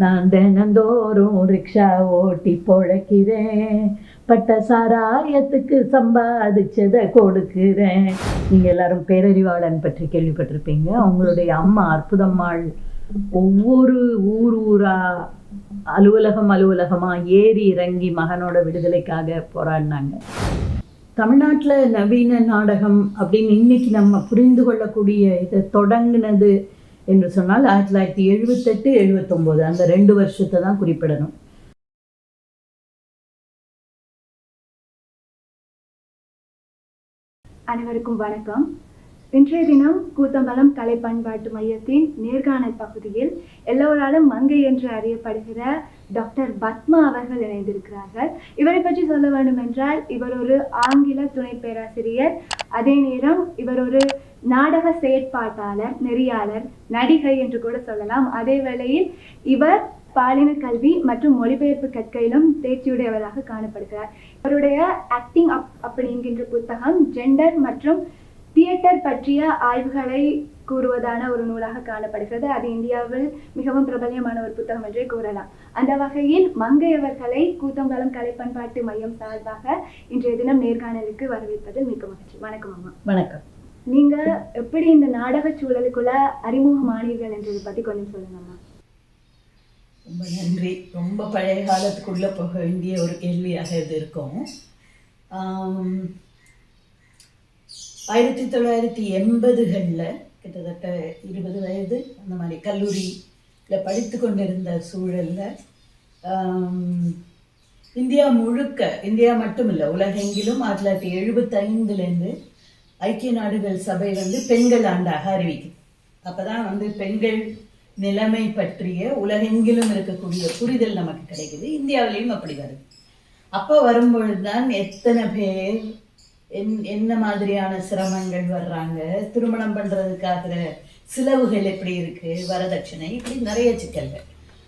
நான் தினந்தோறும் ரிக்ஷா ஓட்டி பொழைக்கிறேன். பட்ட சாராயத்துக்கு சம்பாதிச்சதை கொடுக்கிறேன். நீங்க எல்லாரும் பேரறிவாளன் பற்றி கேள்விப்பட்டிருப்பீங்க. அவங்களுடைய அம்மா அற்புதம்மாள். ஒவ்வொரு ஊர் ஊரா அலுவலகம் அலுவலகமா ஏறி இறங்கி மகனோட விடுதலைக்காக போராடினாங்க. தமிழ்நாட்டில் நவீன நாடகம் அப்படின்னு இன்னைக்கு நம்ம புரிந்து கொள்ளக்கூடிய இதை தொடங்குனது என்று சொன்னால் ஆயிரத்தி தொள்ளாயிரத்தி எழுபத்தெட்டு எழுபத்தொம்போது அந்த ரெண்டு வருஷத்தை தான் குறிப்பிடணும். அனைவருக்கும் வணக்கம். இன்றைய தினம் கூத்தம்பலம் கலை பண்பாட்டு மையத்தின் நேர்காணல் பகுதியில் எல்லோராலும் மங்கை என்று அறியப்படுகிற டாக்டர் பத்மா அவர்கள் இணைந்திருக்கிறார்கள். இவரை பற்றி சொல்ல வேண்டும் என்றால் இவர் ஒரு ஆங்கில துணை பேராசிரியர். அதே நேரம் இவர் ஒரு நாடக செயற்பாட்டாளர் நெறியாளர் நடிகை என்று கூட சொல்லலாம். அதே வேளையில் இவர் பாலின கல்வி மற்றும் மொழிபெயர்ப்பு கற்கையிலும் தேர்ச்சியுடையவராக காணப்படுகிறார். இவருடைய ஆக்டிங் அப் அப்படி என்கின்ற புத்தகம் ஜெண்டர் மற்றும் தியேட்டர் பற்றிய ஆய்வுகளை கூறுவதான ஒரு நூலாக காணப்படுகிறது. அது இந்தியாவில் மிகவும் பிரபல்யமான ஒரு புத்தகம் என்றே கூறலாம். அந்த வகையில் மங்கை அவர்களை கூத்தம்பலம் கலை பண்பாட்டு மையம் சார்பாக இன்றைய தினம் நேர்காணலுக்கு வரவேற்பதில் மிக்க மகிழ்ச்சி. வணக்கம் அம்மா. வணக்கம். நீங்க எப்படி இந்த நாடக சூழலுக்குள்ள அறிமுகமானீர்கள் என்றதை பத்தி கொஞ்சம் சொல்லுங்கம்மா ரொம்ப நன்றி. ரொம்ப பழைய காலத்துக்குள்ளே போக வேண்டிய ஒரு கேள்வியாக இது இருக்கும். ஆயிரத்தி தொள்ளாயிரத்தி எண்பதுகளில் கிட்டத்தட்ட இருபது வயது அந்த மாதிரி கல்லூரியில் படித்து கொண்டிருந்த சூழலில் இந்தியா முழுக்க இந்தியா மட்டும் இல்லை உலகெங்கிலும் ஆயிரத்தி தொள்ளாயிரத்தி எழுபத்தைந்துலேருந்து ஐக்கிய நாடுகள் சபை வந்து பெண்கள் ஆண்டாக அறிவிக்கும். அப்பதான் வந்து பெண்கள் நிலைமை பற்றிய உலகெங்கிலும் இருக்கக்கூடிய புரிதல் நமக்கு கிடைக்குது. இந்தியாவிலையும் அப்படி வருது. அப்போ வரும்பொழுதுதான் எத்தனை பேர் என் என்ன மாதிரியான சிரமங்கள் வர்றாங்க திருமணம் பண்ணுறதுக்காகிற செலவுகள் எப்படி இருக்கு வரதட்சணை இப்படி நிறைய சிக்கல்கள்.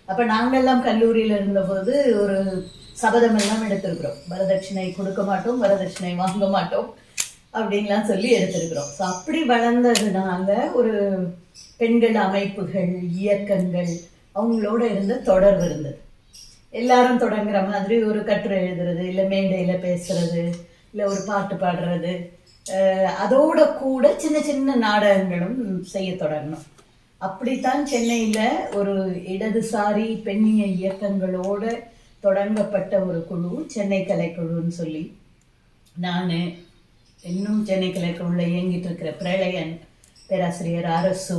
அப்ப நாங்கெல்லாம் கல்லூரியில இருந்தபோது ஒரு சபதம் எல்லாம் எடுத்திருக்கிறோம். வரதட்சணை கொடுக்க மாட்டோம் வரதட்சணை வாங்க மாட்டோம். அப்படின்லாம் சொல்லி எடுத்திருக்கிறோம். ஸோ அப்படி வளர்ந்ததுனால ஒரு பெண்கள் அமைப்புகள் இயக்கங்கள் அவங்களோட இருந்த தொடர்பு இருந்தது. எல்லாரும் தொடங்குற மாதிரி ஒரு கட்டுரை எழுதுறது இல்லை மேடையில் பேசுறது இல்லை ஒரு பாட்டு பாடுறது அதோட கூட சின்ன சின்ன நாடகங்களும் செய்ய தொடங்கணும். அப்படித்தான் சென்னையில் ஒரு இடதுசாரி பெண்ணிய இயக்கங்களோட தொடங்கப்பட்ட ஒரு குழு சென்னை கலைக்குழுன்னு சொல்லி. நான் இன்னும் சென்னை கலைக்குழுல இயங்கிட்டு இருக்கிற பிரளயன் பேராசிரியர் அரசு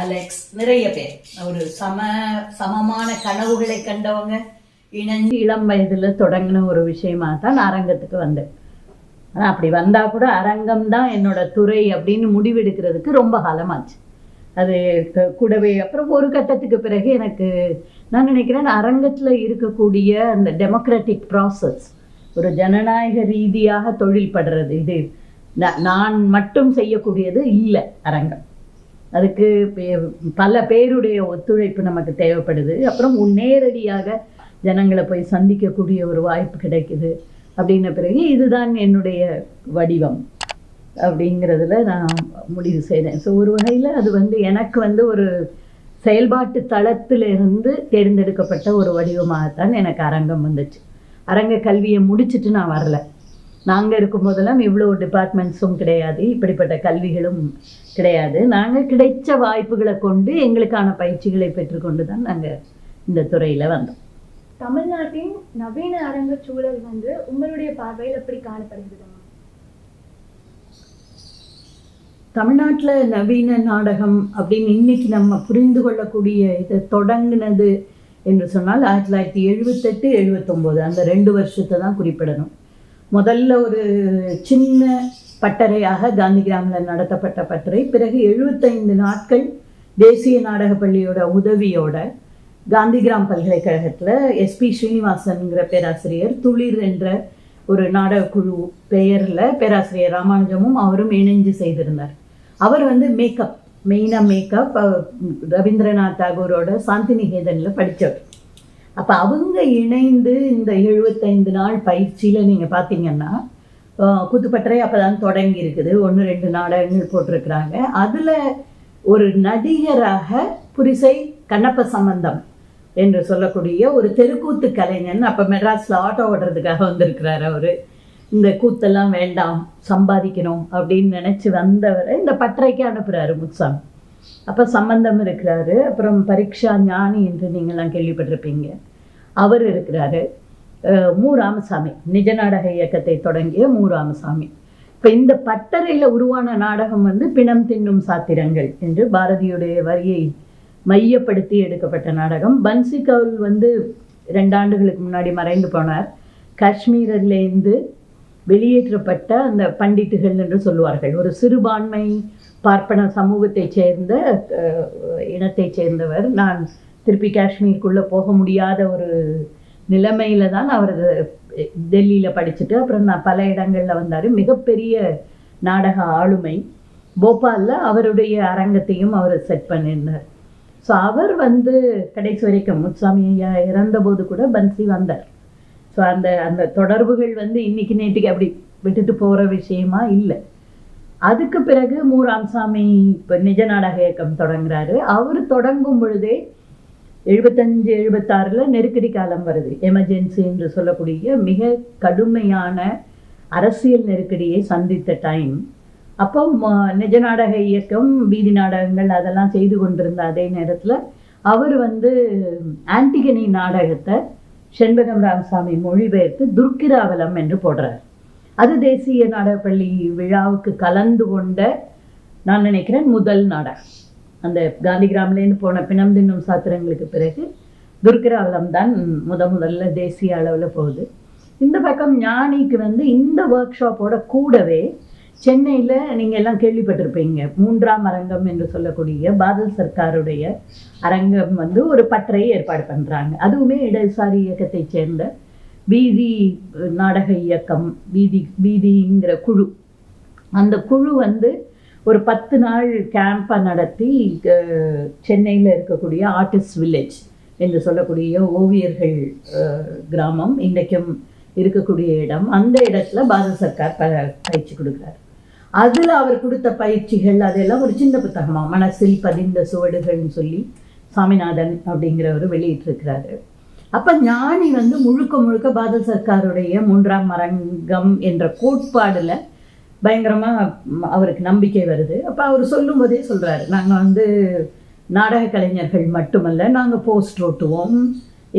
அலெக்ஸ் நிறைய பேர். ஒரு சம சமமான கனவுகளை கண்டவங்க இணைஞ்சு இளம் வயதில் தொடங்கின ஒரு விஷயமாக தான் நான் அரங்கத்துக்கு வந்தேன். ஆனால் அப்படி வந்தால் கூட அரங்கம் தான் என்னோட துறை அப்படின்னு முடிவெடுக்கிறதுக்கு ரொம்ப காலமாச்சு. அது கூடவே அப்புறம் ஒரு கட்டத்துக்கு பிறகு எனக்கு நான் நினைக்கிறேன் அரங்கத்தில் இருக்கக்கூடிய அந்த டெமோக்ராட்டிக் ப்ராசஸ் ஒரு ஜனநாயக ரீதியாக தொழில் படுறது இது நான் மட்டும் செய்யக்கூடியது இல்லை அரங்கம். அதுக்கு பே- பல பேருடைய ஒத்துழைப்பு நமக்கு தேவைப்படுது. அப்புறம் நேரடியாக ஜனங்களை போய் சந்திக்கக்கூடிய ஒரு வாய்ப்பு கிடைக்குது. அப்படின்ன பிறகு இதுதான் என்னுடைய வடிவம் அப்படிங்கிறதுல நான் முடிவு செய்தேன். ஸோ ஒரு வகையில் அது வந்து எனக்கு வந்து ஒரு செயல்பாட்டு தளத்திலிருந்து தேர்ந்தெடுக்கப்பட்ட ஒரு வடிவமாகத்தான் எனக்கு அரங்கம் வந்துச்சு. அரங்க கல்வியை முடிச்சிட்டு நான் வரல. நாங்கள் இருக்கும்போதெல்லாம் இவ்வளோ டிபார்ட்மெண்ட்ஸும் கிடையாது. இப்படிப்பட்ட கல்விகளும் கிடையாது. நாங்கள் கிடைச்ச வாய்ப்புகளை கொண்டு எங்களுக்கான பயிற்சிகளை பெற்றுக்கொண்டு தான் நாங்கள் இந்த துறையில் வந்தோம். தமிழ்நாட்டின் நவீன அரங்க சூழல் வந்து உங்களுடைய பார்வையில் எப்படி காணப்படுகிறதுமா தமிழ்நாட்டில் நவீன நாடகம் அப்படின்னு இன்னைக்கு நம்ம புரிந்து கொள்ளக்கூடிய இதை தொடங்குனது என்று சொன்னால் ஆயிரத்தி தொள்ளாயிரத்தி எழுபத்தெட்டு எழுபத்தொம்போது. அந்த ரெண்டு வருஷத்தை தான் குறிப்பிடணும். முதல்ல ஒரு சின்ன பட்டறையாக காந்தி கிராமில் நடத்தப்பட்ட பட்டறை பிறகு எழுபத்தைந்து நாட்கள் தேசிய நாடக பள்ளியோட உதவியோட காந்திகிராம் பல்கலைக்கழகத்தில் எஸ்பி ஸ்ரீனிவாசன்கிற பேராசிரியர் துளிர் என்ற ஒரு நாடக குழு பெயரில் பேராசிரியர் ராமானுஜமும் அவரும் இணைஞ்சு செய்திருந்தார். அவர் வந்து மேக்கப் மெயினாக மேக்கப் ரவீந்திரநாத் தாகூரோட சாந்தி நிகேதனில் படித்தவர் அப்போ அவங்க இணைந்து இந்த எழுபத்தைந்து நாள் பயிற்சியில் நீங்கள் பார்த்தீங்கன்னா குத்துப்பட்டறை அப்போ தான் தொடங்கி இருக்குது. ஒன்று ரெண்டு நாடகங்கள் போட்டிருக்கிறாங்க. அதில் ஒரு நடிகராக புரிசை கண்ணப்ப சம்பந்தம் என்று சொல்லக்கூடிய ஒரு தெருக்கூத்து கலைஞன் அப்போ மெட்ராஸில் ஆட்டோ ஓடுறதுக்காக வந்திருக்கிறார் அவர். இந்த கூத்தெல்லாம் வேண்டாம் சம்பாதிக்கணும் அப்படின்னு நினச்சி வந்தவரை இந்த பட்டறைக்கு அனுப்புகிறாரு முத்சாமி அப்போ சம்பந்தம் இருக்கிறாரு அப்புறம் பரீட்சா ஞானி என்று நீங்கள்லாம் கேள்விப்பட்டிருப்பீங்க. அவர் இருக்கிறாரு. மு. ராமசாமி நிஜ நாடக இயக்கத்தை தொடங்கிய மு. ராமசாமி. இப்போ இந்த பட்டறையில் உருவான நாடகம் வந்து பிணம் தின்னும் சாத்திரங்கள் என்று பாரதியுடைய வரியை மையப்படுத்தி எடுக்கப்பட்ட நாடகம். பன்சி கவுல் வந்து ரெண்டாண்டுகளுக்கு முன்னாடி மறைந்து போனார். காஷ்மீரிலேருந்து வெளியேற்றப்பட்ட அந்த பண்டிட்டுகள் என்று சொல்லுவார்கள். ஒரு சிறுபான்மை பார்ப்பன சமூகத்தைச் சேர்ந்த இனத்தைச் சேர்ந்தவர். நான் திருப்பி காஷ்மீருக்குள்ளே போக முடியாத ஒரு நிலைமையில தான் அவர் டெல்லியில் படிச்சுட்டு அப்புறம் நான் பல இடங்களில் வந்தார். மிகப்பெரிய நாடக ஆளுமை. போபாலில் அவருடைய அரங்கத்தையும் அவர் செட் பண்ணியிருந்தார். ஸோ அவர் வந்து கடைசி வரைக்கும் முத்துசாமி ஐயா இறந்தபோது கூட பன்சி வந்தார். ஸோ அந்த அந்த தொடர்புகள் வந்து இன்னைக்கு நேற்றுக்கு அப்படி விட்டுட்டு போகிற விஷயமா இல்லை. அதுக்கு பிறகு மூராம் சாமி இப்போ நிஜ நாடக இயக்கம் தொடங்குறாரு. அவர் தொடங்கும் பொழுதே எழுபத்தஞ்சு எழுபத்தாறில் நெருக்கடி காலம் வருது. எமர்ஜென்சி என்று சொல்லக்கூடிய மிக கடுமையான அரசியல் நெருக்கடியை சந்தித்த டைம். அப்போ ம- நிஜ நாடக இயக்கம் வீதி நாடகங்கள் அதெல்லாம் செய்து கொண்டிருந்த அதே நேரத்தில் அவர் வந்து ஆன்டிகனி நாடகத்தை செண்பகம் ராமசாமி மொழிபெயர்த்து துர்க்கிராவலம் என்று போடுறார். அது தேசிய நாடகப்பள்ளி விழாவுக்கு கலந்து கொண்ட நான் நினைக்கிறேன் முதல் நாடகம். அந்த காந்தி கிராம்லேருந்து போன பிணம் தின்னும் சாத்திரங்களுக்கு பிறகு துர்க்கிராவலம் தான் முத முதல்ல தேசிய அளவில் போகுது. இந்த பக்கம் ஞானிக்கு வந்து இந்த ஒர்க் ஷாப்போட கூடவே சென்னையில் நீங்கள் எல்லாம் கேள்விப்பட்டிருப்பீங்க. மூன்றாம் அரங்கம் என்று சொல்லக்கூடிய பாதல் சர்க்காருடைய அரங்கம் வந்து ஒரு பட்டறையை ஏற்பாடு பண்ணுறாங்க அதுவுமே இடதுசாரி இயக்கத்தைச் சேர்ந்த வீதி நாடக இயக்கம் வீதி வீதிங்கிற குழு. அந்த குழு வந்து ஒரு பத்து நாள் கேம்பை நடத்தி சென்னையில் இருக்கக்கூடிய ஆர்டிஸ்ட் வில்லேஜ் என்று சொல்லக்கூடிய ஓவியர்கள் கிராமம் இன்றைக்கும் இருக்கக்கூடிய இடம். அந்த இடத்துல பாரத சர்க்கார் ப பயிற்சி கொடுக்குறாரு. அதில் அவர் கொடுத்த பயிற்சிகள் அதெல்லாம் ஒரு சின்ன புத்தகமாக மனசில் பதிந்த சுவடுகள்னு சொல்லி சாமிநாதன் அப்படிங்கிறவர் வெளியிட்டிருக்கிறாரு. அப்போ ஞானி வந்து முழுக்க முழுக்க பாரத சர்க்காருடைய மூன்றாம் அரங்கம் என்ற கோட்பாடில் பயங்கரமாக அவருக்கு நம்பிக்கை வருது. அப்போ அவர் சொல்லும் போதே சொல்கிறாரு நாங்கள் வந்து நாடக கலைஞர்கள் மட்டுமல்ல நாங்கள் போஸ்ட் ஓட்டுவோம்.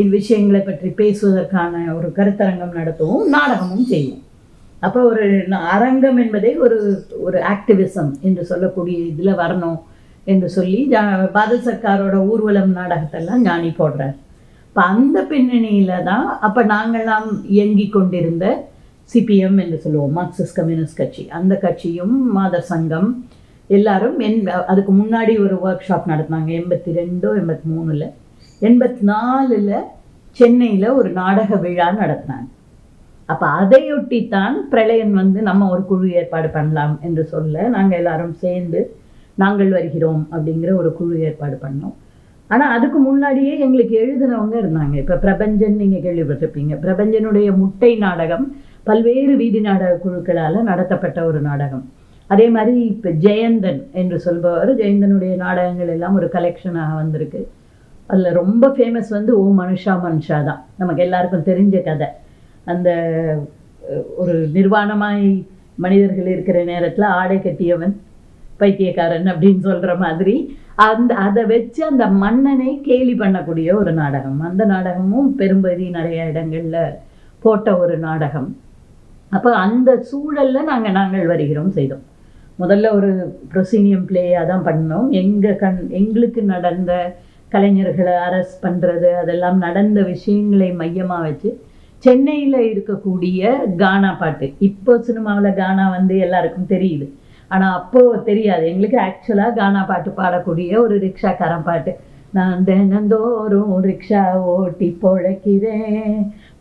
இவ்விஷயங்களை பற்றி பேசுவதற்கான ஒரு கருத்தரங்கம் நடத்துவோம் நாடகமும் செய்வோம். அப்போ ஒரு அரங்கம் என்பதை ஒரு ஒரு ஆக்டிவிசம் என்று சொல்லக்கூடிய இதில் வரணும் என்று சொல்லி பாதல் பாரத சர்க்காரோட ஊர்வலம் நாடகத்தெல்லாம் ஞானி போடுறார். இப்போ அந்த பின்னணியில் தான் அப்போ நாங்கள்லாம் இயங்கி கொண்டிருந்த சிபிஎம் என்று சொல்லுவோம் மார்க்சிஸ்ட் கம்யூனிஸ்ட் கட்சி. அந்த கட்சியும் மாதர் சங்கம் எல்லாரும் என் அதுக்கு முன்னாடி ஒரு ஒர்க் ஷாப் நடத்தினாங்க எண்பத்தி ரெண்டோ எண்பத்தி மூணில். எண்பத்தி நாலில் சென்னையில் ஒரு நாடக விழா நடத்தினாங்க. அப்போ அதையொட்டித்தான் பிரளயன் வந்து நம்ம ஒரு குழு ஏற்பாடு பண்ணலாம் என்று சொல்ல நாங்கள் எல்லாரும் சேர்ந்து நாங்கள் வருகிறோம் அப்படிங்கிற ஒரு குழு ஏற்பாடு பண்ணோம். ஆனால் அதுக்கு முன்னாடியே எங்களுக்கு எழுதினவங்க இருந்தாங்க. இப்போ பிரபஞ்சன் நீங்கள் கேள்விப்பட்டிருப்பீங்க. பிரபஞ்சனுடைய முட்டை நாடகம் பல்வேறு வீதி நாடக குழுக்களால் நடத்தப்பட்ட ஒரு நாடகம். அதே மாதிரி இப்போ ஜெயந்தன் என்று சொல்பவர் ஜெயந்தனுடைய நாடகங்கள் எல்லாம் ஒரு கலெக்ஷனாக வந்திருக்கு. அதில் ரொம்ப ஃபேமஸ் வந்து ஓ மனுஷா மனுஷா தான் நமக்கு எல்லாருக்கும் தெரிஞ்ச கதை. அந்த ஒரு நிர்வாணமாய் மனிதர்கள் இருக்கிற நேரத்தில் ஆடை கட்டியவன் பைத்தியக்காரன் அப்படின்னு சொல்கிற மாதிரி அந்த அதை வச்சு அந்த மன்னனை கேலி பண்ணக்கூடிய ஒரு நாடகம். அந்த நாடகமும் பெரும்பகுதி நிறைய இடங்களில் போட்ட ஒரு நாடகம். அப்போ அந்த சூழலில் நாங்கள் நாங்கள் வருகிறோம் செய்தோம். முதல்ல ஒரு ப்ரொசீனியம் பிளேயாக தான் பண்ணோம். எங்கள் கண் எங்களுக்கு நடந்த கலைஞர்களை அரெஸ்ட் பண்ணுறது அதெல்லாம் நடந்த விஷயங்களை மையமாக வச்சு சென்னையில் இருக்கக்கூடிய கானா பாட்டு. இப்போ சினிமாவில் கானா வந்து எல்லாருக்கும் தெரியுது. ஆனால் அப்போது தெரியாது. எங்களுக்கு ஆக்சுவலாக கானா பாட்டு பாடக்கூடிய ஒரு ரிக்ஷாக்காரன் பாட்டு. நான் தினந்தோறும் ரிக்ஷா ஓட்டி பொழைக்கிறேன்.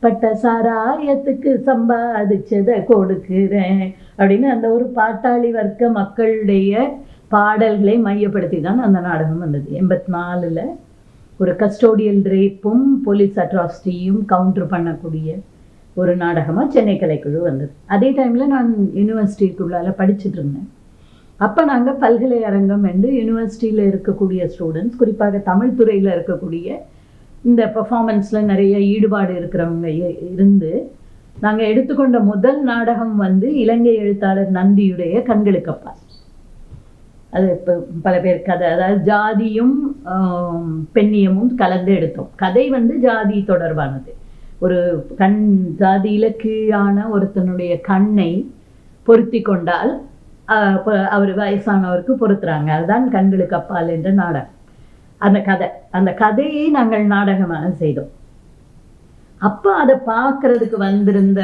பட்ட சாராயத்துக்கு சம்பாதிச்சதை கொடுக்கிறேன். அப்படின்னு அந்த ஒரு பாட்டாளி வர்க்க மக்களுடைய பாடல்களை மையப்படுத்தி தான் அந்த நாடகம் வந்தது. எண்பத்தி நாலில் ஒரு கஸ்டோடியல் ரேப்பும் போலீஸ் அட்ராசிட்டியும் கவுண்டர் பண்ணக்கூடிய ஒரு நாடகமாக சென்னை கலைக்குழு வந்தது. அதே டைமில் நான் யூனிவர்சிட்டிக்குள்ளால் படிச்சுட்டு இருந்தேன். அப்போ நாங்கள் பல்கலை அரங்கம் என்று யூனிவர்சிட்டியில் இருக்கக்கூடிய ஸ்டூடெண்ட்ஸ் குறிப்பாக தமிழ் துறையில் இருக்கக்கூடிய இந்த பர்ஃபாமன்ஸில் நிறைய ஈடுபாடு இருக்கிறவங்க இருந்து நாங்கள் எடுத்துக்கொண்ட முதல் நாடகம் வந்து இலங்கை எழுத்தாளர் நந்தியுடைய கண்களுக்கப்பால் அது இப்போ பல பேர் கதை அதாவது ஜாதியும் பெண்ணியமும் கலந்து எடுத்தோம். கதை வந்து ஜாதி தொடர்பானது. ஒரு கண் ஜாதியில கீழான ஒருத்தனுடைய கண்ணை பொருத்தி கொண்டால் அவர் வயசானவருக்கு பொருத்துறாங்க. அதுதான் கண்களுக்கு அப்பால் என்ற நாடகம். அந்த கதை. அந்த கதையை நாங்கள் நாடகமாக செய்தோம். அப்போ அதை பார்க்கறதுக்கு வந்திருந்த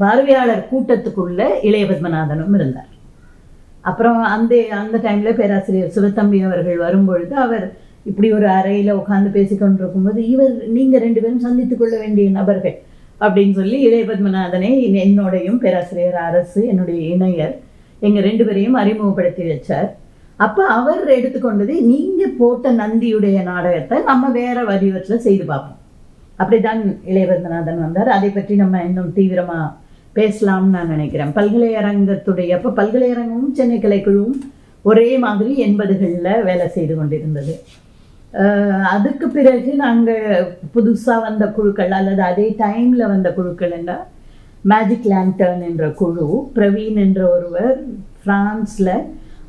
பார்வையாளர் கூட்டத்துக்குள்ள இளைய பத்மநாதனும் இருந்தார். அப்புறம் அந்த அந்த டைம்ல பேராசிரியர் சிவத்தம்பி அவர்கள் வரும்பொழுது அவர் இப்படி ஒரு அறையில உட்கார்ந்து பேசிக்கொண்டு போது இவர் நீங்க ரெண்டு பேரும் சந்தித்துக் கொள்ள வேண்டிய நபர்கள் அப்படின்னு சொல்லி இளைய பத்மநாதனை என்னோடையும் பேராசிரியர் அரசு என்னுடைய இணையர் எங்க ரெண்டு பேரையும் அறிமுகப்படுத்தி வச்சார். அப்ப அவர் எடுத்துக்கொண்டது நீங்க போட்ட நந்தியுடைய நாடகத்தை நம்ம வேற வடிவத்தில் செய்து பார்ப்போம். அப்படிதான் இளையவர்தநாதன் வந்தார். அதை பற்றி நம்ம இன்னும் தீவிரமா பேசலாம்னு நான் நினைக்கிறேன். பல்கலையரங்கத்துடைய அப்போ பல்கலையரங்கமும் சென்னை கலைக்குழுவும் ஒரே மாதிரி எண்பதுகளில் வேலை செய்து கொண்டிருந்தது. அதுக்கு பிறகு நாங்கள் புதுசாக வந்த குழுக்கள் அல்லது அதே டைமில் வந்த குழுக்கள் என்றால் மேஜிக் லேண்டர்ன் என்ற குழு பிரவீன் என்ற ஒருவர் ஃப்ரான்ஸில்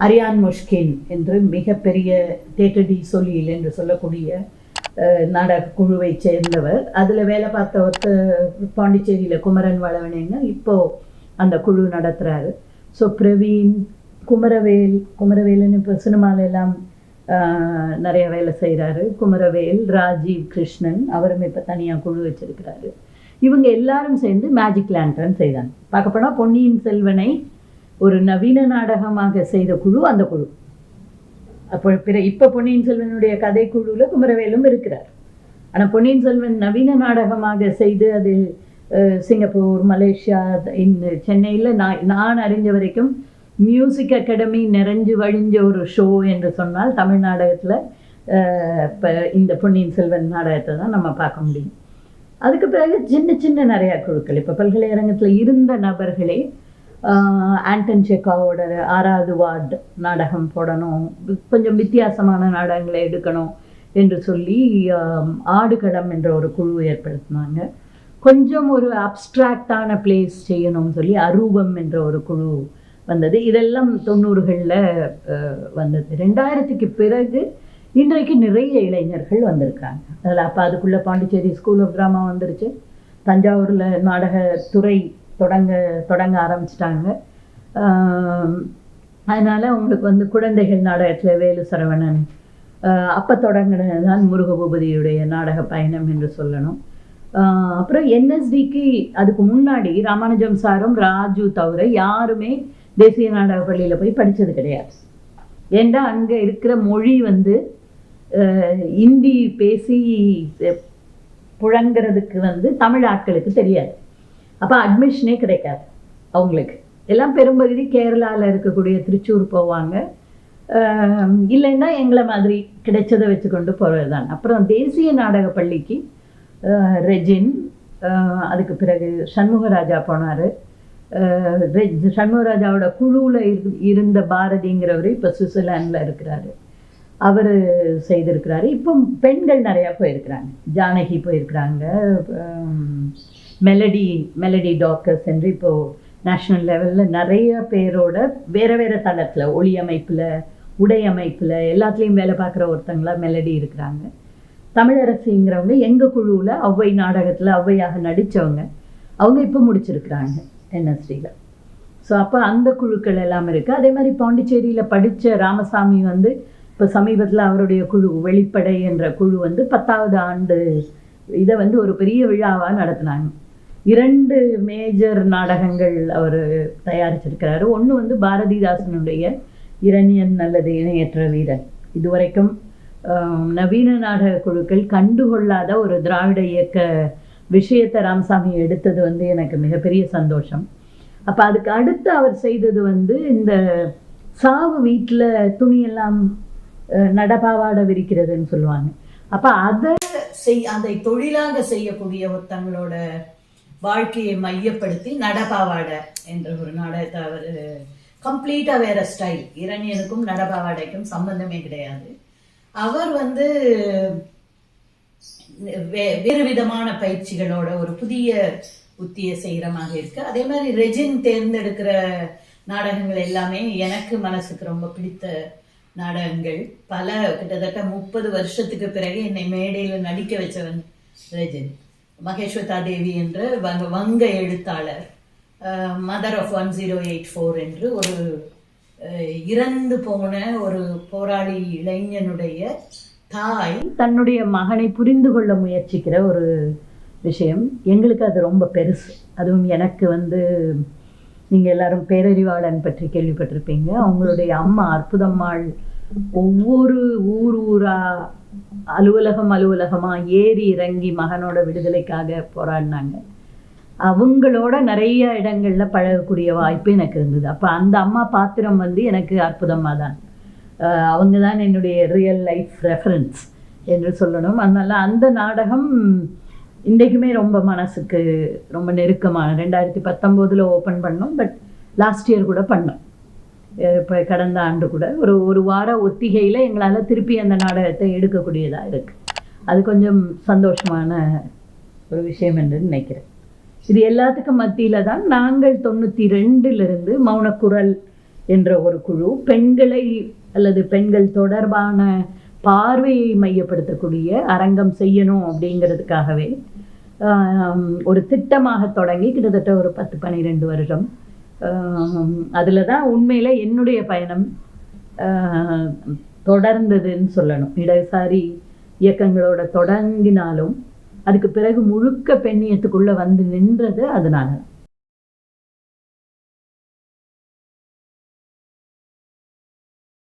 அரியான் முஷ்கின் என்று மிகப்பெரிய தேட்டடி சொல்லியில் என்று சொல்லக்கூடிய நாடக குழுவை சேர்ந்தவர். அதில் வேலை பார்த்த ஒருத்தர் பாண்டிச்சேரியில் குமரன் வளவனேன்னு இப்போது அந்த குழு நடத்துகிறாரு ஸோ பிரவீன் குமரவேல் குமரவேலுன்னு இப்போ சினிமாவில் எல்லாம் நிறைய வேலை செய்கிறாரு குமரவேல் ராஜீவ் கிருஷ்ணன் அவரும் இப்போ தனியாக குழு வச்சிருக்கிறாரு. இவங்க எல்லாரும் சேர்ந்து மேஜிக் லேண்டர்ன் செய்தாங்க பார்க்க போனால் பொன்னியின் செல்வனை ஒரு நவீன நாடகமாக செய்த குழு அந்த குழு. அப்போ பிற இப்போ பொன்னியின் செல்வனுடைய கதை குழுவில் குமரவேலும் இருக்கிறார். ஆனால் பொன்னியின் செல்வன் நவீன நாடகமாக செய்து அது சிங்கப்பூர் மலேசியா இந்த சென்னையில் நான் நான் அறிஞ்ச வரைக்கும் மியூசிக் அகாடமி நிறைஞ்சு வழிஞ்ச ஒரு ஷோ என்று சொன்னால் தமிழ் நாடகத்தில் இப்போ இந்த பொன்னியின் செல்வன் நாடகத்தை தான் நம்ம பார்க்க முடியும். அதுக்கு பிறகு சின்ன சின்ன நிறையா குழுக்கள். இப்போ பல்கலைக்கழகத்தில் இருந்த நபர்களே ஆண்டன் செக்காவோட ஆறாவது வார்டு நாடகம் போடணும். கொஞ்சம் வித்தியாசமான நாடகங்களை எடுக்கணும் என்று சொல்லி ஆடுகளம் என்ற ஒரு குழு ஏற்படுத்தினாங்க. கொஞ்சம் ஒரு அப்ட்ராக்டான பிளேஸ் செய்யணும்னு சொல்லி அரூபம் என்ற ஒரு குழு வந்தது. இதெல்லாம் தொண்ணூறுகளில் வந்தது. ரெண்டாயிரத்துக்கு பிறகு இன்றைக்கு நிறைய இளைஞர்கள் வந்திருக்காங்க. அதில் அப்போ அதுக்குள்ளே பாண்டிச்சேரி ஸ்கூல் ஆஃப் ட்ராமா வந்துருச்சு. தஞ்சாவூரில் நாடகத்துறை தொடங்க தொடங்க ஆரம்பிச்சிட்டாங்க. அதனால் உங்களுக்கு வந்து குழந்தைகள் நாடகத்தில் வேலு சரவணன் அப்போ தொடங்கினது தான் முருகபூபதியுடைய நாடக பயணம் என்று சொல்லணும். அப்புறம் என்எஸ்டிக்கு அதுக்கு முன்னாடி ராமானுஜம் சாரும் ராஜு தவிர யாருமே தேசிய நாடக பள்ளியில் போய் படித்தது கிடையாது. ஏண்டா அங்கே இருக்கிற மொழி வந்து இந்தி பேசி புழங்கிறதுக்கு புழங்குறதுக்கு வந்து தமிழ் ஆட்களுக்கு தெரியாது. அப்போ அட்மிஷனே கிடைக்காது அவங்களுக்கு. எல்லாம் பெரும்பகுதி கேரளாவில் இருக்கக்கூடிய திருச்சூர் போவாங்க. இல்லைன்னா எங்களை மாதிரி கிடைச்சதை வச்சுக்கொண்டு போகிறது தான் அப்புறம் தேசிய நாடக பள்ளிக்கு ரெஜின் அதுக்கு பிறகு சண்முகராஜா போனார். சண்முகராஜாவோட குழுவில் இரு இருந்த பாரதிங்கிறவர் இப்போ சுவிட்சர்லாண்டில் இருக்கிறாரு. அவர் செய்திருக்கிறாரு. இப்போ பெண்கள் நிறையா போயிருக்கிறாங்க. ஜானகி போயிருக்கிறாங்க. மெலடி மெலடி டாக்டர்ஸ் என்று இப்போது நேஷ்னல் லெவலில் நிறைய பேரோட வேறு வேறு தளத்தில் ஒளி அமைப்பில் உடை அமைப்பில் எல்லாத்துலேயும் வேலை பார்க்குற ஒருத்தங்களா மெலடி இருக்கிறாங்க. தமிழரசிங்கிறவங்க எங்கள் குழுவில் ஔவை நாடகத்தில் ஔவையாக நடித்தவங்க அவங்க இப்போ முடிச்சிருக்கிறாங்க என்எஸ்டியில் ஸோ அப்போ அந்த குழுக்கள் எல்லாம் இருக்குது அதே மாதிரி பாண்டிச்சேரியில் படித்த ராமசாமி வந்து இப்போ சமீபத்தில் அவருடைய குழு வெளிப்படை என்ற குழு வந்து பத்தாவது ஆண்டு இதை வந்து ஒரு பெரிய விழாவாக நடத்தினாங்க. இரண்டு மேஜர் நாடகங்கள் அவர் தயாரிச்சிருக்கிறாரு. ஒன்று வந்து பாரதிதாசனுடைய இரணியன் அல்லது இணையற்ற வீரன். இதுவரைக்கும் நவீன நாடக குழுக்கள் கண்டுகொள்ளாத ஒரு திராவிட இயக்க விஷயத்தை ராமசாமி எடுத்தது வந்து எனக்கு மிகப்பெரிய சந்தோஷம். அப்போ அதுக்கு அடுத்து அவர் செய்தது வந்து இந்த சாவு வீட்டில் துணியெல்லாம் நடப்பாவாட விரிக்கிறதுன்னு சொல்லுவாங்க. அப்போ அதை செய் அதை தொழிலாக செய்யக்கூடிய ஒருத்தங்களோட வாழ்க்கையை மையப்படுத்தி நடபாவாடை என்ற ஒரு நாடகத்தை அவர் கம்ப்ளீட்டாக வேற ஸ்டைல் இரணியனுக்கும் நடபாவாடைக்கும் சம்பந்தமே கிடையாது. அவர் வந்து வே- வேறு விதமான பயிற்சிகளோட ஒரு புதிய உத்திய செய்கிற மாதிரி இருக்கு. அதே மாதிரி ரெஜின் தேர்ந்தெடுக்கிற நாடகங்கள் எல்லாமே எனக்கு மனசுக்கு ரொம்ப பிடித்த நாடகங்கள். பல கிட்டத்தட்ட முப்பது வருஷத்துக்கு பிறகு என்னை மேடையில் நடிக்க வச்சவன் ரெஜின். மகேஸ்வதா தேவி என்ற வங்க வங்க எழுத்தாளர் mother of one zero eight four என்று ஒரு இறந்து போன ஒரு போராளி இளைஞனுடைய தாய். தன்னுடைய மகனை புரிந்து கொள்ள முயற்சிக்கிற ஒரு விஷயம். எங்களுக்கு அது ரொம்ப பெருசு. அதுவும் எனக்கு வந்து நீங்கள் எல்லாரும் பேரறிவாளன் பற்றி கேள்விப்பட்டிருப்பீங்க. அவங்களுடைய அம்மா அற்புதம்மாள் ஒவ்வொரு ஊர் ஊரா அலுவலகம் அலுவலகமா ஏறி இறங்கி மகனோட விடுதலைக்காக போராடினாங்க. அவங்களோட நிறைய இடங்கள்ல பழகக்கூடிய வாய்ப்பு எனக்கு இருந்தது. அப்போ அந்த அம்மா பாத்திரம் வந்து எனக்கு அற்புதமாக தான் அவங்க தான் என்னுடைய ரியல் லைஃப் ரெஃபரன்ஸ் என்று சொல்லணும். அதனால அந்த நாடகம் இன்றைக்குமே ரொம்ப மனசுக்கு ரொம்ப நெருக்கமான ரெண்டாயிரத்தி பத்தொம்போதில் ஓப்பன் பண்ணோம் பட் லாஸ்ட் இயர் கூட பண்ணோம். இப்போ கடந்த ஆண்டு கூட. ஒரு ஒரு வார ஒத்திகையில் எங்களால் திருப்பி அந்த நாடகத்தை எடுக்கக்கூடியதாக இருக்குது அது கொஞ்சம் சந்தோஷமான ஒரு விஷயம் என்று நினைக்கிறேன். இது எல்லாத்துக்கும் மத்தியில் தான் நாங்கள் தொண்ணூற்றி ரெண்டிலிருந்து மௌனக்குரல் என்ற ஒரு குழு பெண்களை அல்லது பெண்கள் தொடர்பான பார்வையை மையப்படுத்தக்கூடிய அரங்கம் செய்யணும் அப்படிங்கிறதுக்காகவே ஒரு திட்டமாக தொடங்கி கிட்டத்தட்ட ஒரு பத்து பன்னிரெண்டு வருடம் அதில் தான் உண்மையில் என்னுடைய பயணம் ஆஹ், தொடர்ந்ததுன்னு சொல்லணும். இடதுசாரி இயக்கங்களோட தொடங்கினாலும் அதுக்கு பிறகு முழுக்க பெண்ணியத்துக்குள்ளே வந்து நின்றது அதனால